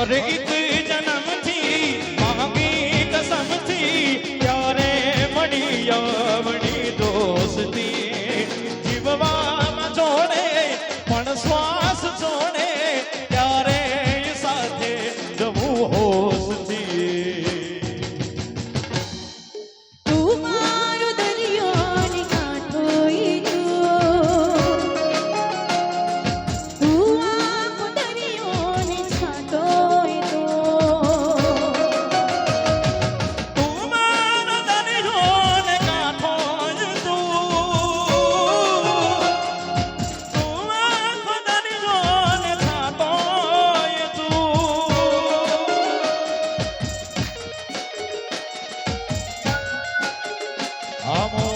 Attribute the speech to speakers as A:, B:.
A: અરે એક Vamos.